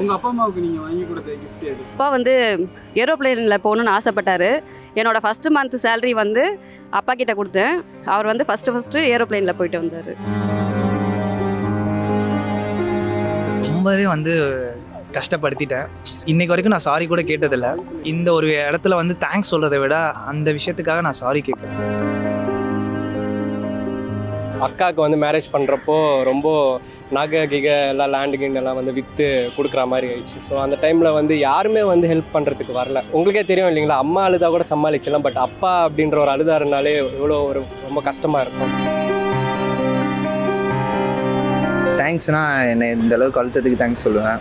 உங்கள் அப்பா அம்மாவுக்கு நீங்கள் வாங்கி கொடுத்த gift எது? அப்பா வந்து ஏரோப்ளேனில் போகணுன்னு ஆசைப்பட்டாரு. என்னோட ஃபஸ்ட்டு மந்த் சேலரி வந்து அப்பா கிட்ட கொடுத்தேன். அவர் வந்து ஃபஸ்ட்டு ஃபஸ்ட்டு ஏரோப்ளேனில் போயிட்டு வந்தார். ரொம்பவே வந்து கஷ்டப்படுத்திட்டேன். இன்னைக்கு வரைக்கும் நான் சாரி கூட கேட்டதில்ல. இந்த ஒரு இடத்துல வந்து தேங்க்ஸ் சொல்கிறத விட அந்த விஷயத்துக்காக நான் சாரி கேட்குறேன். அக்காவுக்கு வந்து மேரேஜ் பண்ணுறப்போ ரொம்ப நகை கிக எல்லாம் லேண்டு கிண்ட் எல்லாம் வந்து விற்று கொடுக்குற மாதிரி ஆயிடுச்சு. ஸோ அந்த டைமில் வந்து யாருமே வந்து ஹெல்ப் பண்ணுறதுக்கு வரல. உங்களுக்கே தெரியும் இல்லைங்களா? அம்மா அழுதா கூட சமாளிச்சிடலாம். பட் அப்பா அப்படின்ற ஒரு அழுதாருனாலே எவ்வளோ ஒரு ரொம்ப கஷ்டமாக இருக்கும். தேங்க்ஸ்னா என்னை இந்த அளவுக்கு அழுத்தத்துக்கு தேங்க்ஸ் சொல்லுவேன்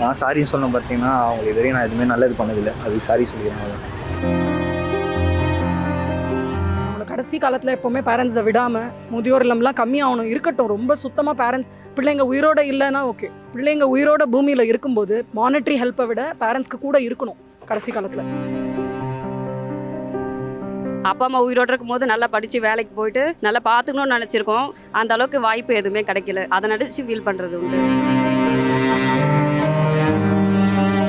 நான் சாரின்னு சொன்ன பார்த்தீங்கன்னா அவங்களுக்கு இது வரையும் நான் எதுவுமே நல்லது பண்ணதில்லை. அதுக்கு சாரி சொல்லிக்கிறேன் கடைசி காலத்தில் எப்போவுமே பேரண்ட்ஸை விடாமல் முதியோர் இல்லம்லாம் கம்மியாகணும். இருக்கட்டும் ரொம்ப சுத்தமாக பேரண்ட்ஸ் பிள்ளைங்க உயிரோட இல்லைன்னா ஓகே பிள்ளைங்க உயிரோட பூமியில் இருக்கும்போது மானிட்டரி ஹெல்ப்பை விட பேரண்ட்ஸ்க்கு கூட இருக்கணும் கடைசி காலத்தில். அப்பா அம்மா உயிரோடு இருக்கும்போது நல்லா படித்து வேலைக்கு போயிட்டு நல்லா பார்த்துக்கணும்னு நினச்சிருக்கோம். அந்த அளவுக்கு வாய்ப்பு எதுவுமே கிடைக்கல. அதை நினச்சி ஃபீல் பண்ணுறது உண்டு.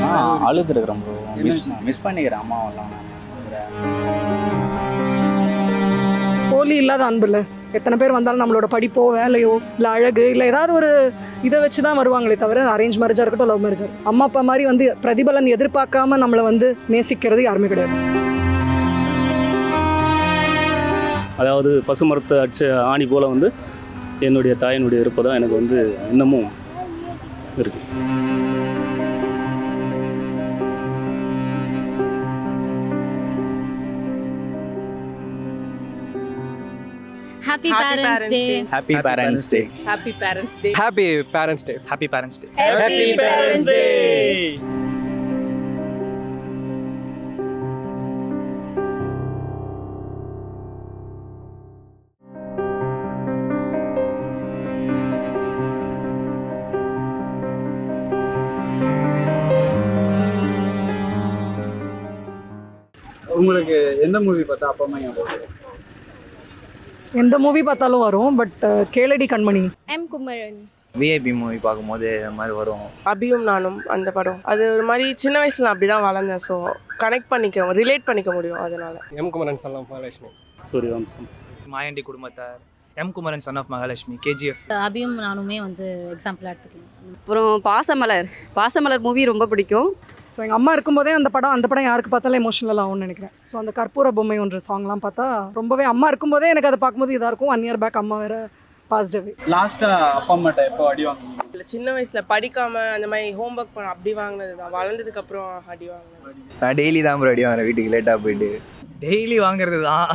ஆ அழுதுருக்குறேன் மிஸ் மிஸ் பண்ணிக்கிறேன் அம்மாவெல்லாம். சொல்லி இல்லாத அன்பு இல்லை எத்தனை பேர் வந்தாலும் நம்மளோட படிப்போ வேலையோ இல்லை அழகு இல்லை ஏதாவது ஒரு இதை வச்சு தான் வருவாங்களே தவிர அரேஞ்ச் மேரேஜாக இருக்கட்டும் லவ் மேரேஜாக இருக்கட்டும். அம்மா அப்பா மாதிரி வந்து பிரதிபலன் எதிர்பார்க்காம நம்மளை வந்து நேசிக்கிறது யாருமே கிடையாது. அதாவது பசுமரத்தை அடிச்ச ஆணி போல் வந்து என்னுடைய தாயினுடைய இருப்பதான் எனக்கு வந்து இன்னமும் இருக்குது Happy, Parents, Day. Happy parents day happy parents day happy parents day happy parents day Happy Parents Day. உங்களுக்கு எந்த மூவி பார்த்தா அப்பா அம்மா ஞாபகம்? எந்த மூவி பார்த்தாலும் வரும் but Keladi Kanmani. M. Kumaran. VIP movie பார்க்கும்போது இந்த மாதிரி வரும். அபியும் நானும் அந்த படம். அது ஒரு மாதிரி சின்ன வயசுல அப்படி தான் வளர்ந்தேன் ஸோ கனெக்ட் பண்ணிக்க ரிலேட் பண்ணிக்க முடியும் அதனால. எம் குமரன் சொல்லலாம் Mahalakshmi Suryavamsam. Mayandi Kudumbathar. M Kumaran son of Mahalakshmi KGF அபியும் நானுமே வந்து எக்ஸாம்பிளாக எடுத்துக்கலாம். அப்புறம் பாசமலர். பாசமலர் மூவி ரொம்ப பிடிக்கும். ஸோ எங்கள் அம்மா இருக்கும்போதே அந்த படம் அந்த படம் யாருக்கு பார்த்தாலும் எமோஷனல் ஆகும்னு நினைக்கிறேன். ஸோ அந்த கற்பூர பொம்மை ஒன்று சாங்லாம் பார்த்தா ரொம்பவே அம்மா இருக்கும்போதே எனக்கு அதை பார்க்கும்போது இதாக இருக்கும். ஒன் இயர் பேக் அம்மா வேற பாசிட்டிவ் லாஸ்டா அப்பா அம்மாட்ட எப்போ அடி வாங்குவீங்க இல்ல, சின்ன வயசுல படிக்காம அந்த மாதிரி ஹோம்ஒர்க் பண்ண அப்படி வாங்கினது தான். வளர்ந்ததுக்கு அப்புறம் அடி வாங்கினது. நான் டெய்லி தான் ப்ரோ அடி வாங்குறேன். வீட்டுக்கு லேட்டாக போயிட்டு. டெய்லி வாங்குறது தான்.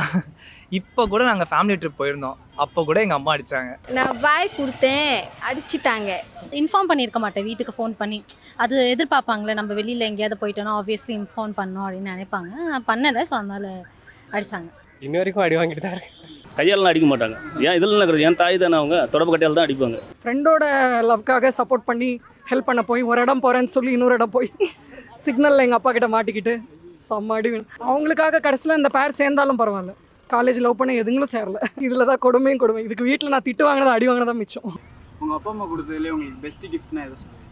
இப்போ கூட நாங்கள் ஃபேமிலி ட்ரிப் போயிருந்தோம். அப்போ கூட எங்கள் அம்மா அடித்தாங்க நான் வாய் கொடுத்தேன் அடிச்சிட்டாங்க. இன்ஃபார்ம் பண்ணியிருக்க மாட்டேன் வீட்டுக்கு ஃபோன் பண்ணி. அது எதிர்பார்ப்பாங்களே நம்ம வெளியில் எங்கேயாவது போயிட்டோன்னா ஆப்வியஸ்லி இன்ஃபார்ம் பண்ணோம் அப்படின்னு நினைப்பாங்க. நான் பண்ணலை ஸோ அதனால் அடித்தாங்க இன்ன வரைக்கும் அடி வாங்கிட்டு தான் இருக்கேன். கையாலலாம் அடிக்க மாட்டாங்க. ஏன் இதில் நடக்கிறது? என் தாய் தானே அவங்க? தொடர்பு கட்டையால் தான் அடிப்பாங்க. ஃப்ரெண்டோட லவ்க்காக சப்போர்ட் பண்ணி ஹெல்ப் பண்ண போய் ஒரு இடம் போகிறேன்னு சொல்லி இன்னொரு இடம் போய் சிக்னலில் எங்கள் அப்பா கிட்ட மாட்டிக்கிட்டு செம்ம அடி. அவங்களுக்காக கடைசியில் இந்த பேர் சேர்ந்தாலும் பரவாயில்ல. காலேஜ் லவ் பண்ண எதுங்களும் சேரல. இதில் தான் கொடுமையும் கொடுமை. இதுக்கு வீட்டில் நான் திட்டு வாங்கினது அடி வாங்கினதான் மிச்சம். உங்க அப்பா அம்மா கொடுத்ததுலேயே உங்களுக்கு பெஸ்ட் கிஃப்ட்னா எதை சொல்லுவீங்க?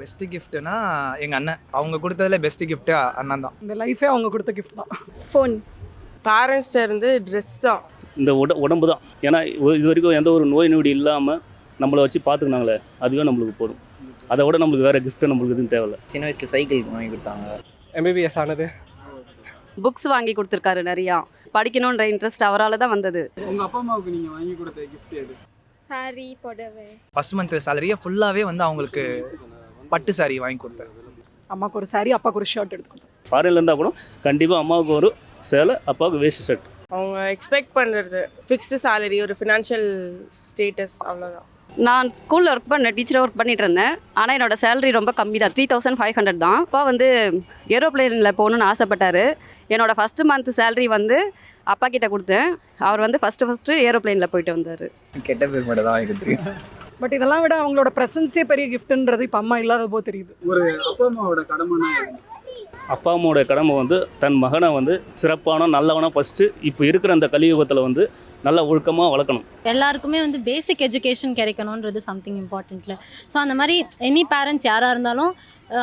பெஸ்ட்டு கிஃப்ட்டுனா எங்கள் அண்ணன். அவங்க கொடுத்ததுல பெஸ்ட்டு கிஃப்ட்டு அண்ணன் தான். இந்த லைஃபே அவங்க கொடுத்த கிஃப்ட் தான். ஃபோன் பேரண்ட்ஸ்ட இருந்து ட்ரெஸ் தான். இந்த உட உடம்பு தான். ஏன்னா இது வரைக்கும் எந்த ஒரு நோய் நொடி இல்லாமல் நம்மளை வச்சு பார்த்துக்கினாங்களே அதுவே நம்மளுக்கு போதும். அதை விட நம்மளுக்கு வேறு கிஃப்ட்டு நம்மளுக்கு எதுவும் தேவையில்ல. சின்ன வயசில் சைக்கிள் வாங்கி கொடுத்தாங்க. எம்பிபிஎஸ் ஆனது. புக்ஸ் வாங்கி கொடுத்துருக்காரு நிறையா. படிக்கணுன்ற இன்ட்ரெஸ்ட் அவரால் தான் வந்தது. உங்க அப்பா அம்மாவுக்கு நீங்க வாங்கி கொடுத்த கிஃப்ட் எது? சாரி புடவை. ஃபஸ்ட் மந்த் சேலரியை ஃபுல்லாகவே வந்து அவங்களுக்கு பட்டு சாரி வாங்கி கொடுத்தேன். அம்மாவுக்கு ஒரு saree அப்பாவுக்கு ஒரு ஷர்ட் எடுத்து கொடுத்தேன். ஃபாரின்ல இருந்தால் கூட கண்டிப்பாக அம்மாவுக்கு ஒரு சேலை அப்பாவுக்கு வேஸ்ட் ஷர்ட் அவங்க எக்ஸ்பெக்ட் பண்ணுறது ஃபிக்ஸ்டு salary ஒரு ஃபினான்ஷியல் ஸ்டேட்டஸ் அவ்வளோதான் நான் ஸ்கூலில் ஒர்க் பண்ண டீச்சராக ஒர்க் பண்ணிட்டு இருந்தேன். ஆனால் என்னோட சேலரி ரொம்ப கம்மி தான் த்ரீ தௌசண்ட் ஃபைவ் ஹண்ட்ரட் தான். அப்பா வந்து ஏரோப்ளேனில் போகணுன்னு ஆசைப்பட்டாரு. என்னோட ஃபஸ்ட்டு மந்த் சேலரி வந்து அப்பா கிட்ட கொடுத்தேன். அவர் வந்து ஃபஸ்ட்டு ஃபஸ்ட்டு ஏரோப்ளேனில் போயிட்டு வந்தார். கெட்ட பேர் மட்டும் தான் வாங்கி கொடுத்துருக்கேன் பட் இதெல்லாம் விட அவங்களோட ப்ரெசன்ஸே பெரிய கிஃப்ட்ன்றது இப்போ அம்மா இல்லாத போது தெரியுது. ஒரு அப்பா அம்மாவோட கடமைனா எது? அப்பா அம்மாவோட கடமை வந்து தன் மகனை வந்து சிறப்பான நல்லவனாக ஃபஸ்ட்டு இப்போ இருக்கிற அந்த கலியுகத்தில் வந்து நல்ல ஒழுக்கமாக வளர்க்கணும். எல்லாருக்குமே வந்து பேசிக் எஜுகேஷன் கிடைக்கணுன்றது சம்திங் இம்பார்ட்டண்ட்டில் ஸோ அந்த மாதிரி எனி பேரண்ட்ஸ் யாராக இருந்தாலும்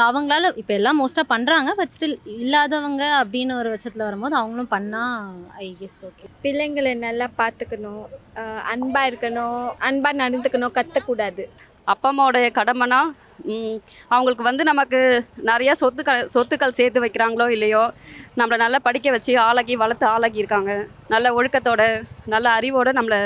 அவங்களால இப்போ எல்லாம் மோஸ்ட்டாக பண்ணுறாங்க பட் ஸ்டில் இல்லாதவங்க அப்படின்னு ஒரு பட்சத்தில் வரும்போது அவங்களும் பண்ணால் ஐ கெஸ் ஓகே பிள்ளைங்களை நல்லா பார்த்துக்கணும் அன்பாக இருக்கணும் அன்பாக நடந்துக்கணும் கத்தக்கூடாது. அப்பா அம்மாவோடைய கடமைனா அவங்களுக்கு வந்து நமக்கு நிறைய சொத்துக்கள் சொத்துக்கள் சேர்த்து வைக்கிறாங்களோ இல்லையோ நம்மளை நல்லா படிக்க வச்சு ஆளாக்கி வளர்த்து ஆளாக்கி இருக்காங்க நல்ல ஒழுக்கத்தோட நல்ல அறிவோட நம்மளை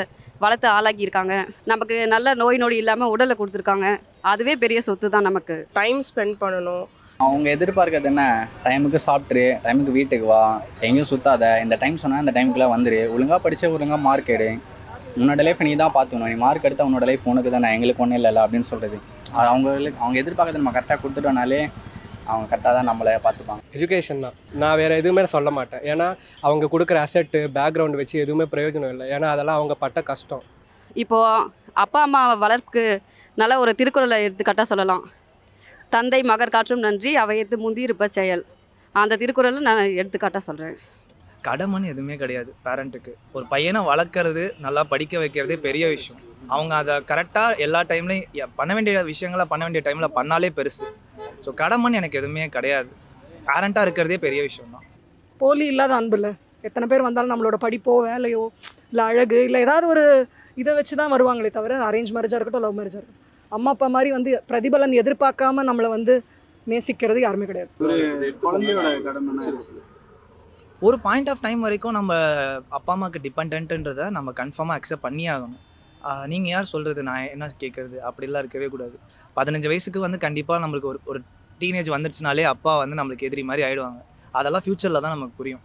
வளர்த்து ஆளாக்கி இருக்காங்க நமக்கு நல்ல நோய் நொடி இல்லாமல் உடலை கொடுத்துருக்காங்க. அதுவே பெரிய சொத்து தான் நமக்கு. டைம் ஸ்பெண்ட் பண்ணணும். அவங்க எதிர்பார்க்கறது என்ன? டைமுக்கு சாப்பிட்ரு டைமுக்கு வீட்டுக்கு வா எங்கேயும் சுத்தாத இந்த டைம் சொன்னால் இந்த டைமுக்குள்ளே வந்துரு. ஒழுங்காக படிச்ச ஒழுங்காக மார்க் எடு. உன்னோட லைஃப் நீ தான் பார்த்துக்கணும் நீ மார்க் எடுத்தால் உன்னோட லைஃப் உனக்கு தானே எங்களுக்கு ஒன்றும் இல்லைல்ல அப்படின்னு சொல்கிறது அவங்களுக்கு அவங்க எதிர்பார்க்கறத நம்ம கரெக்டாக கொடுத்துட்டோனாலே அவங்க கரெக்டாக தான் நம்மளை பார்த்துப்பாங்க. எஜுகேஷன் தான். நான் வேறு எதுவுமே சொல்ல மாட்டேன். ஏன்னா அவங்க கொடுக்குற அசெட்டு பேக்ரவுண்ட் வச்சு எதுவுமே பிரயோஜனம் இல்லை. ஏன்னா அதெல்லாம் அவங்க பட்ட கஷ்டம். இப்போது அப்பா அம்மா வளர்ப்புக்கு நல்ல ஒரு திருக்குறளை எடுத்துக்காட்டாக சொல்லலாம். தந்தை மகர் காற்றும் நன்றி அவையத்து முந்தி இருப்ப செயல். அந்த திருக்குறளை நான் எடுத்துக்காட்டாக சொல்கிறேன் கடமைன்னு எதுவுமே கிடையாது பேரண்ட்டுக்கு ஒரு பையனை வளர்க்குறது நல்லா படிக்க வைக்கிறதே பெரிய விஷயம். அவங்க அதை கரெக்டாக எல்லா டைம்லையும் பண்ண வேண்டிய விஷயங்களை பண்ண வேண்டிய டைமில் பண்ணாலே பெருசு. ஸோ கடமைன்னு எனக்கு எதுவுமே கிடையாது. பேரண்ட்டாக இருக்கிறதே பெரிய விஷயம் தான் போலி இல்லாத அன்பு இல்லை. எத்தனை பேர் வந்தாலும் நம்மளோட படிப்போ வேலையோ இல்லை அழகு இல்லை ஏதாவது ஒரு இதை வச்சு தான் வருவாங்களே தவிர அரேஞ்ச் மேரேஜாக இருக்கட்டும் லவ் மேரேஜாக இருக்கட்டும். அம்மா அப்பா மாதிரி வந்து பிரதிபலன் எதிர்பார்க்காம நம்மளை வந்து நேசிக்கிறது யாருமே கிடையாது. ஒரு பாயிண்ட் ஆஃப் டைம் வரைக்கும் நம்ம அப்பா அம்மாவுக்கு டிபெண்ட்டுன்றதை நம்ம கன்ஃபார்மாக அக்செப்ட் பண்ணி ஆகணும் நீங்கள் யார் சொல்கிறது நான் என்ன கேட்குறது அப்படிலாம் இருக்கவே கூடாது. பதினஞ்சு வயசுக்கு வந்து கண்டிப்பாக நம்மளுக்கு ஒரு ஒரு டீனேஜ் வந்துருச்சுனாலே அப்பா வந்து நம்மளுக்கு எதிரி மாதிரி ஆகிடுவாங்க அதெல்லாம் ஃப்யூச்சரில் தான் நமக்கு புரியும்.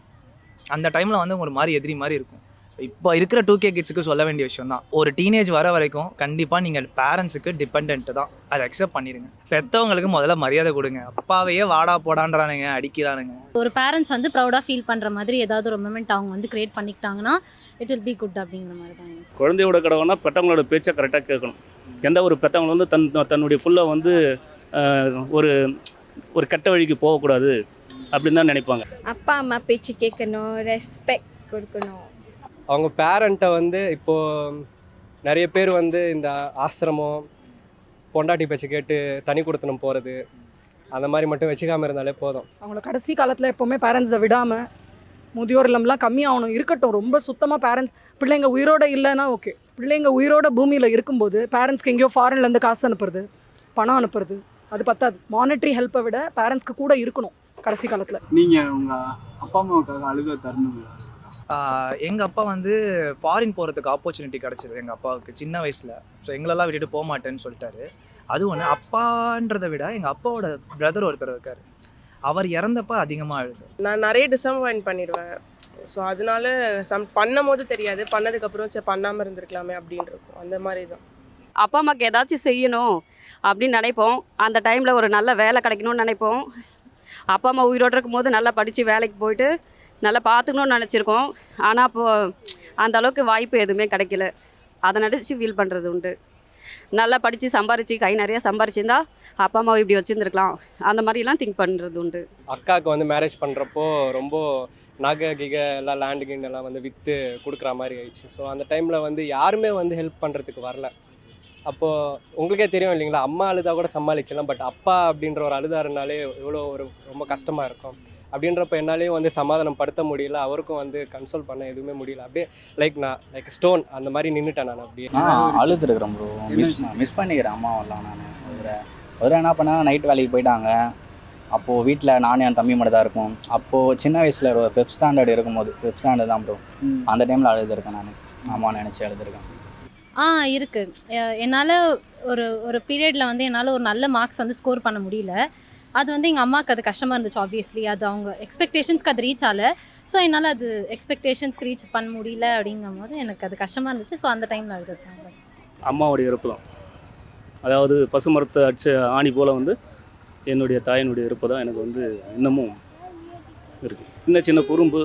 அந்த டைமில் வந்து ஒரு மாதிரி எதிரி மாதிரி இருக்கும். இப்போ இருக்கிற டூ கே கிட்ஸுக்கு சொல்ல வேண்டிய விஷயம் தான் ஒரு டீனேஜ் வர வரைக்கும் கண்டிப்பாக நீங்கள் பேரண்ட்ஸுக்கு டிபெண்ட் தான். அதை அக்செப்ட் பண்ணிடுங்க பெற்றவங்களுக்கு முதல்ல மரியாதை கொடுங்க. அப்பாவையே வாடா போடான்றானுங்க அடிக்கிறானுங்க. ஒரு பேரண்ட்ஸ் வந்து ப்ரௌடாக ஃபீல் பண்ணுற மாதிரி ஏதாவது ஒரு மொமெண்ட் அவங்க வந்து க்ரியேட் பண்ணிக்கிட்டாங்கன்னா இட் வில் பி குட் அப்படிங்கிற மாதிரி தான் குழந்தையோட கடவுனா பெற்றவங்களோட பேச்சை கரெக்டாக கேட்கணும். எந்த ஒரு பெற்றவங்க வந்து தன் தன்னுடைய புள்ள வந்து ஒரு ஒரு கெட்ட வழிக்கு போகக்கூடாது அப்படின்னு தான் நினைப்பாங்க. அப்பா அம்மா பேச்சு கேட்கணும் ரெஸ்பெக்ட் கொடுக்கணும். அவங்க பேரண்ட்டை வந்து இப்போது நிறைய பேர் வந்து இந்த ஆசிரமம் பொண்டாட்டி பேச்சை கேட்டு தனி கொடுத்தனம் போகிறது அந்த மாதிரி மட்டும் வச்சுக்காம இருந்தாலே போதும். அவங்கள கடைசி காலத்தில் எப்போவுமே பேரண்ட்ஸை விடாமல் முதியோர் இல்லம்லாம் கம்மியாகணும் இருக்கட்டும். ரொம்ப சுத்தமாக பேரண்ட்ஸ் பிள்ளைங்க உயிரோட இல்லைன்னா ஓகே பிள்ளைங்க உயிரோட பூமியில் இருக்கும்போது பேரண்ட்ஸ்க்கு எங்கேயோ ஃபாரின்லேருந்து காசு அனுப்புறது பணம் அனுப்புறது அது பத்தாது. மானிட்டரி ஹெல்ப்பை விட பேரண்ட்ஸ்க்கு கூட இருக்கணும் கடைசி காலத்தில். நீங்க உங்க அப்பா அம்மாவுக்காக அழுத தருணங்களா எங்கள் அப்பா வந்து ஃபாரின் போகிறதுக்கு ஆப்பர்ச்சுனிட்டி கிடச்சிது. எங்கள் அப்பாவுக்கு சின்ன வயசில். ஸோ எங்களெல்லாம் விட்டுட்டு போக மாட்டேன்னு சொல்லிட்டாரு. அது ஒன்று அப்பான்றதை விட எங்கள் அப்பாவோட பிரதர் ஒருத்தர் இருக்கார். அவர் இறந்தப்ப அதிகமாக அழுது. நான் நிறைய டிசப்பாயிண்ட் பண்ணிடுவேன். ஸோ அதனால சம் பண்ணும் போது தெரியாது. பண்ணதுக்கப்புறம் சரி பண்ணாமல் இருந்திருக்கலாமே அப்படின்னு இருக்கும். அந்த மாதிரி தான். அப்பா அம்மாவுக்கு ஏதாச்சும் செய்யணும் அப்படின்னு நினைப்போம். அந்த டைமில் ஒரு நல்ல வேலை கிடைக்கணும்னு நினைப்போம். அப்பா அம்மா உயிரோடு இருக்கும்போது நல்லா படித்து வேலைக்கு போயிட்டு நல்லா பார்த்துக்கணும்னு நினச்சிருக்கோம். ஆனால் அப்போது அந்த அளவுக்கு வாய்ப்பு எதுவுமே கிடைக்கல. அதை நினச்சி ஃபீல் பண்ணுறது உண்டு. நல்லா படித்து சம்பாரித்து கை நிறைய சம்பாரிச்சிருந்தா அப்பா அம்மாவை இப்படி வச்சுருந்துருக்கலாம். அந்த மாதிரிலாம் திங்க் பண்ணுறது உண்டு. அக்காவுக்கு வந்து மேரேஜ் பண்ணுறப்போ ரொம்ப நகை கிக எல்லாம் லேண்டு கிண்ட் எல்லாம் வந்து விற்று கொடுக்குற மாதிரி ஆயிடுச்சு. ஸோ அந்த டைமில் வந்து யாருமே வந்து ஹெல்ப் பண்ணுறதுக்கு வரல. அப்போது உங்களுக்கே தெரியும் இல்லைங்களா? அம்மா அழுதா கூட சமாளிச்சிடலாம். பட் அப்பா அப்படின்ற ஒரு அழுதாருனாலே எவ்வளோ ஒரு ரொம்ப கஷ்டமாக இருக்கும். அப்படின்றப்ப என்னாலேயும் வந்து சமாதானம் படுத்த முடியல. அவருக்கும் வந்து கன்சோல் பண்ண எதுவுமே முடியல. அப்படியே லைக் நான் லைக் ஸ்டோன் அந்த மாதிரி நின்றுட்டேன் நான் அப்படியே. நான் அழுதுருக்குறேன் ப்ரோ மிஸ் மிஸ் பண்ணிக்கிறேன் அம்மாவெல்லாம் நான். ஒரு ஒரு என்ன பண்ணேன் நைட் வேலைக்கு போயிட்டாங்க. அப்போது வீட்டில் நானும் என் தம்பி மட்டும் தான் இருக்கும். அப்போது சின்ன வயசில் ஒரு ஃபிஃப்த் ஸ்டாண்டர்ட் இருக்கும்போது ஃபிஃப்த் ஸ்டாண்டர்ட் தான் ப்ரோ அந்த டைமில் அழுதுருக்கேன் நான். அம்மா நினச்சி அழுதுருக்கேன். ஆ இருக்குது என்னால் ஒரு ஒரு பீரியடில் வந்து என்னால் ஒரு நல்ல மார்க்ஸ் வந்து ஸ்கோர் பண்ண முடியல. அது வந்து எங்கள் அம்மாவுக்கு அது கஷ்டமாக இருந்துச்சு ஆப்வியஸ்லி அது அவங்க எக்ஸ்பெக்டேஷன்ஸ்க்கு அது ரீச் ஆகல. ஸோ என்னால் அது எக்ஸ்பெக்டேஷன்ஸ்க்கு ரீச் பண்ண முடியல அப்படிங்கும் போது எனக்கு அது கஷ்டமாக இருந்துச்சு. ஸோ அந்த டைமில் அழுதுருக்காங்க அம்மாவுடைய இறப்பு தான் அதாவது பசு மரத்தை அடிச்ச ஆணி போல் வந்து என்னுடைய தாயினுடைய இறப்பு தான் எனக்கு வந்து இன்னமும் இருக்குது சின்ன சின்ன குறும்பு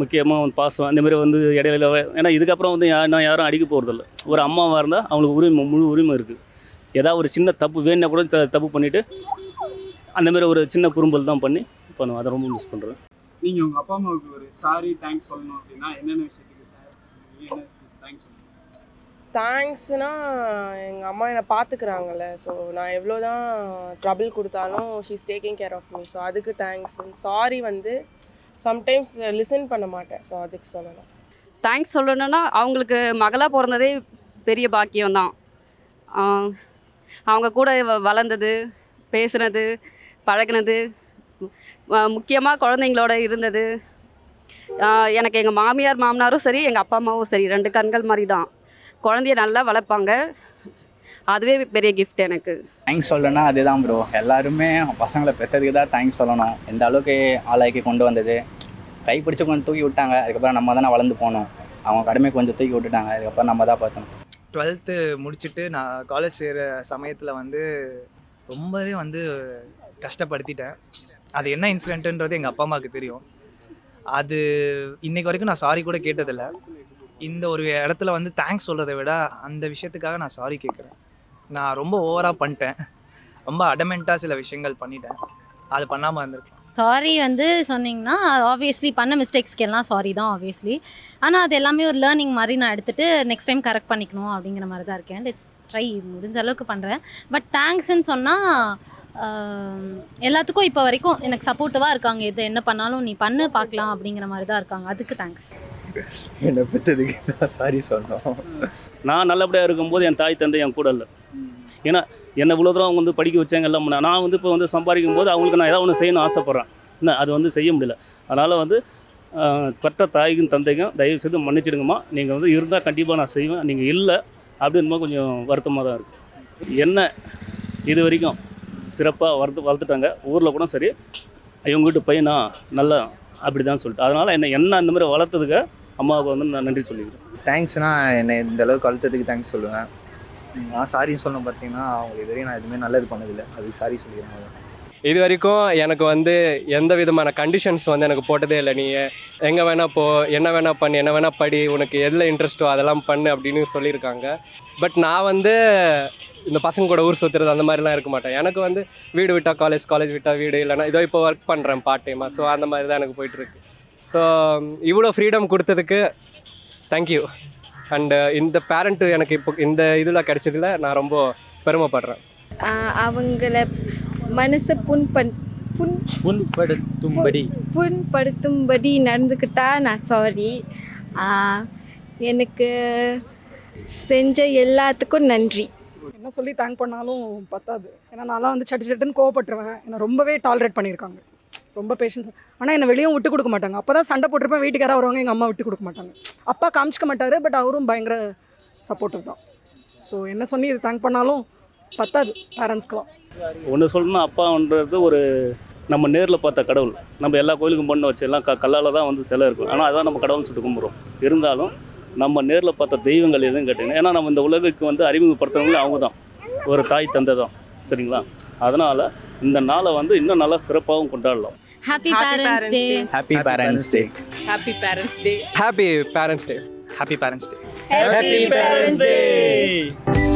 முக்கியமாக வந்து பாசம் அந்த மாதிரி வந்து இடையில ஏன்னா இதுக்கப்புறம் வந்து யா நான் யாரும் அடிக்க போகிறதில்ல ஒரு அம்மாவாக இருந்தால் அவங்களுக்கு உரிமை முழு உரிமை இருக்குது ஏதாவது ஒரு சின்ன தப்பு வேணுன்னா கூட தப்பு பண்ணிவிட்டு அந்த மாதிரி ஒரு சின்ன குறும்பல் தான் பண்ணி பண்ணுவேன். அதை ரொம்ப மிஸ் பண்ணுறேன் நீங்கள் உங்கள் அப்பா அம்மாவுக்கு ஒரு சாரி தேங்க்ஸ் சொல்லணும் அப்படின்னா என்னென்ன விஷயத்துக்கு சார் என்ன தேங்க்ஸ் சொல்லணும்? தேங்க்ஸ்னா எங்கள் அம்மா என்னை பார்த்துக்கிறாங்கல்ல ஸோ நான் எவ்வளோ தான் ட்ரபிள் கொடுத்தாலும் she's taking care of me so அதுக்கு தேங்க்ஸ் சாரி வந்து சம்டைம்ஸ் லிசன் பண்ண மாட்டேன். ஸோ அதுக்கு சொல்லலாம் தேங்க்ஸ் சொல்லணும்னா அவங்களுக்கு மகளாக பிறந்ததே பெரிய பாக்கியம்தான். ஆஹ் அவங்க கூட வ- வளர்ந்தது பேசுனது பழகுனது முக்கியமாக குழந்தைங்களோட இருந்தது. எனக்கு எங்கள் மாமியார் மாமனாரும் சரி எங்கள் அப்பா அம்மாவும் சரி ரெண்டு கண்கள் மாதிரி தான் குழந்தைய நல்லா வளர்ப்பாங்க. அதுவே பெரிய கிஃப்ட் எனக்கு. தேங்க்ஸ் சொல்லணும்னா அதுதான் ப்ரோ எல்லாருமே பசங்களை பெற்றதுக்கு தான் தேங்க்ஸ் சொல்லணும். எந்த அளவுக்கு ஆளாக்கி கொண்டு வந்தது? கை பிடிச்சி கொஞ்சம் தூக்கி விட்டாங்க. அதுக்கப்புறம் நம்ம தானே வளர்ந்து போனோம். அவங்க கடமை கொஞ்சம் தூக்கி விட்டுட்டாங்க. அதுக்கப்புறம் நம்ம தான் பார்த்தோம். டுவெல்த்து முடிச்சுட்டு நான் காலேஜ் சேர்கிற சமயத்தில் வந்து ரொம்பவே வந்து கஷ்டப்படுத்திட்டேன். அது என்ன இன்சிடென்ட்டுன்றது எங்கள் அப்பா அம்மாவுக்கு தெரியும். அது இன்னைக்கு வரைக்கும் நான் சாரி கூட கேட்டதில்ல. இந்த ஒரு இடத்துல வந்து தேங்க்ஸ் சொல்கிறத விட அந்த விஷயத்துக்காக நான் சாரி கேட்குறேன். நான் ரொம்ப ஓவராக பண்ணிட்டேன். ரொம்ப அடமெண்ட்டாக சில விஷயங்கள் பண்ணிட்டேன். அது பண்ணாமல் இருந்திருக்கேன் சாரி வந்து சொன்னீங்கன்னா ஆப்வியஸ்லி பண்ண மிஸ்டேக்ஸ்க்கு எல்லாம் சாரி தான் ஆப்வியஸ்லி ஆனால் அது எல்லாமே ஒரு லேர்னிங் மாதிரி நான் எடுத்துகிட்டு நெக்ஸ்ட் டைம் கரெக்ட் பண்ணிக்கணும் அப்படிங்கிற மாதிரி தான் இருக்கேன். லெட்ஸ் ட்ரை முடிஞ்ச அளவுக்கு பண்ணுறேன் பட் தேங்க்ஸ்ன்னு சொன்னால் எல்லாத்துக்கும் இப்போ வரைக்கும் எனக்கு சப்போர்ட்டிவாக இருக்காங்க. எது என்ன பண்ணாலும் நீ பண்ணு பார்க்கலாம் அப்படிங்கிற மாதிரி தான் இருக்காங்க. அதுக்கு தேங்க்ஸ் என்னை பெற்றதுக்கு சாரி சொல்லணும் நான் நல்லபடியாக இருக்கும்போது என் தாய் தந்தை என் கூட இல்லை. ஏன்னா என்னை இவ்வளோ தூரம் அவங்க வந்து படிக்க வச்சாங்க நான் வந்து இப்போ வந்து சம்பாதிக்கும் போது அவங்களுக்கு நான் ஏதாவது ஒன்று செய்யணும்னு ஆசைப்பட்றேன். என்ன அது வந்து செய்ய முடியல. அதனால் வந்து பெற்ற தாய்க்கும் தந்தைக்கும் தயவு செய்து மன்னிச்சிடுங்கம்மா. நீங்கள் வந்து இருந்தால் கண்டிப்பாக நான் செய்வேன். நீங்கள் இல்லை அப்படின்னும் கொஞ்சம் வருத்தமாக தான் இருக்குது என்ன இது வரைக்கும் சிறப்பாக வளர்த்து வளர்த்துட்டாங்க. ஊரில் கூட சரி இவங்க வீட்டு பையனா நல்லா அப்படி தான் சொல்லிட்டு. அதனால் என்ன என்ன அந்த மாதிரி வளர்த்ததுக்கு அம்மாவுக்கு வந்து நான் நன்றி சொல்லிக்கிறேன். தேங்க்ஸ்னா என்னை இந்த அளவுக்கு வளர்த்ததுக்கு தேங்க்ஸ் சொல்லுவேன். நான் சாரின்னு சொல்லணும் பார்த்தீங்கன்னா அவங்களுக்கு இது நான் எதுவுமே நல்லது பண்ணதில்லை. அதுக்கு சாரி சொல்லிடுறேன் இது வரைக்கும் எனக்கு வந்து எந்த விதமான கண்டிஷன்ஸ் வந்து எனக்கு போட்டதே இல்லை. நீ எங்கே வேணால் போ என்ன வேணால் பண்ணு என்ன வேணால் படி உனக்கு எதில் இன்ட்ரெஸ்ட்டோ அதெல்லாம் பண்ணு அப்படின்னு சொல்லியிருக்காங்க. பட் நான் வந்து இந்த பசங்க கூட ஊர் சுற்றுறது அந்த மாதிரிலாம் இருக்க மாட்டேன். எனக்கு வந்து வீடு விட்டால் காலேஜ் காலேஜ் விட்டால் வீடு இல்லைன்னா இதோ இப்போ ஒர்க் பண்ணுறேன் பார்ட் டைமாக ஸோ அந்த மாதிரி தான் எனக்கு போயிட்டுருக்கு ஸோ இவ்வளோ ஃப்ரீடம் கொடுத்ததுக்கு தேங்க்யூ அண்டு இந்த பேரண்ட்டு எனக்கு இப்போ இந்த இதில் கிடைச்சதில் நான் ரொம்ப பெருமைப்படுறேன். அவங்கள மனசை புண் பண் புண் புண்படுத்தும்படி. புண்படுத்தும்படி நடந்துக்கிட்டா நான் சாரி எனக்கு செஞ்ச எல்லாத்துக்கும் நன்றி. என்ன சொல்லி தேங்க் பண்ணாலும் பத்தாது. ஏன்னா நான்லாம் வந்து சட்டு சட்டுன்னு கோவப்பட்டுருவேன். என்னை ரொம்பவே டாலரேட் பண்ணியிருக்காங்க. ரொம்ப பேஷன்ஸ் ஆனால் என்னை வெளியும் விட்டு கொடுக்க மாட்டாங்க. அப்போ தான் சண்டை போட்டிருப்பேன். வீட்டுக்காராக வருவாங்க எங்கள் அம்மா விட்டு கொடுக்க மாட்டாங்க. அப்பா காமிச்சிக்க மாட்டார் பட் அவரும் பயங்கர சப்போர்ட்டிவ் தான். ஸோ என்ன சொன்னி இது தேங்க் பண்ணாலும் பத்தாது பேரண்ட்ஸ்க்கெலாம் ஒன்று சொல்லணும்னா அப்பான்றது ஒரு நம்ம நேரில் பார்த்த கடவுள். நம்ம எல்லா கோயிலுக்கும் பண்ண வச்சு எல்லாம் க கல்லால் தான் வந்து சிலை இருக்கும். ஆனால் அதான் நம்ம கடவுள்னு சொல்லிட்டு கும்பிட்றோம். இருந்தாலும் நம்ம நேரில் பார்த்த தெய்வங்கள் எதுவும் கேட்டிங்கன்னா ஏன்னா நம்ம இந்த உலகுக்கு வந்து அறிமுகப்படுத்துறவங்களும் அவங்க தான் ஒரு தாய் தந்தை தான் சரிங்களா? அதனால் இந்த நாளை வந்து இன்னும் நல்லா சிறப்பாகவும் கொண்டாடலாம். Happy Happy parents day happy parents day happy parents day happy parents day happy parents day Happy Parents' Day.